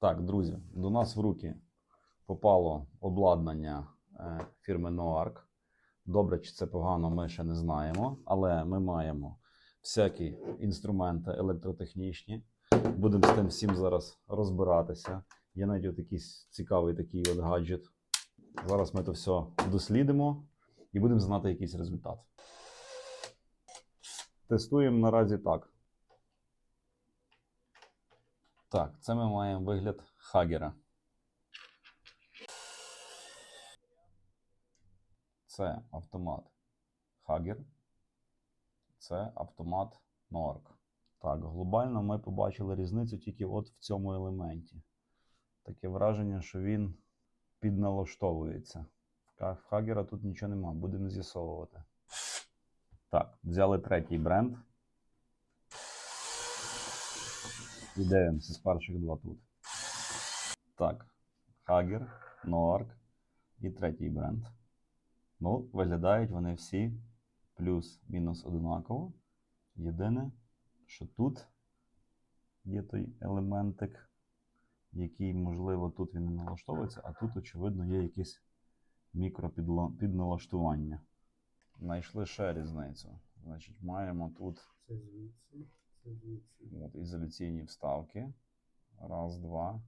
Так, друзі, до нас в руки попало обладнання е, фірми Noark. Добре, чи це погано, ми ще не знаємо, але ми маємо всякі інструменти електротехнічні. Будемо з тим всім зараз розбиратися. Є навіть от якийсь цікавий такий от гаджет. Зараз ми це все дослідимо і будемо знати якийсь результат. Тестуємо наразі так. Так, це ми маємо вигляд хагера. Це автомат Хагер. Це автомат Норк. Так, глобально ми побачили різницю тільки от в цьому елементі. Таке враження, що він підналаштовується. В Хагера тут нічого нема, будемо з'ясовувати. Так, взяли третій бренд. І дивимося з перших два тут. Так, Хагер, Noark і третій бренд. Ну, виглядають вони всі плюс-мінус одинаково. Єдине, що тут є той елементик, який, можливо, тут він не налаштовується, а тут, очевидно, є якесь мікропідналаштування. Знайшли ще різницю. Значить, маємо тут Це. От, ізоляційні вставки. Раз, два.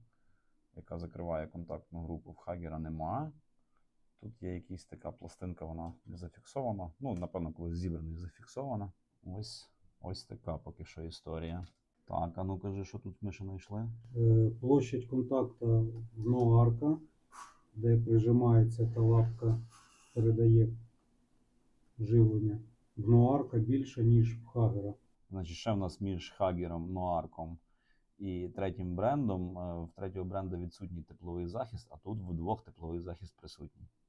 Яка закриває контактну групу. В Хагера нема. Тут є якась така пластинка, вона не зафіксована. Ну, напевно, колись зібрана і зафіксована. Ось, ось така поки що історія. Так, а ну кажи, що тут ми ще знайшли? Е, Площадь контакта в ноарка, де прижимається та лапка, передає живлення. В ноарка більше, ніж в хагера. Значить, ще в нас між Хагером, Ноарком і третім брендом. е, В третього бренда відсутній тепловий захист, а тут вдвох тепловий захист присутній.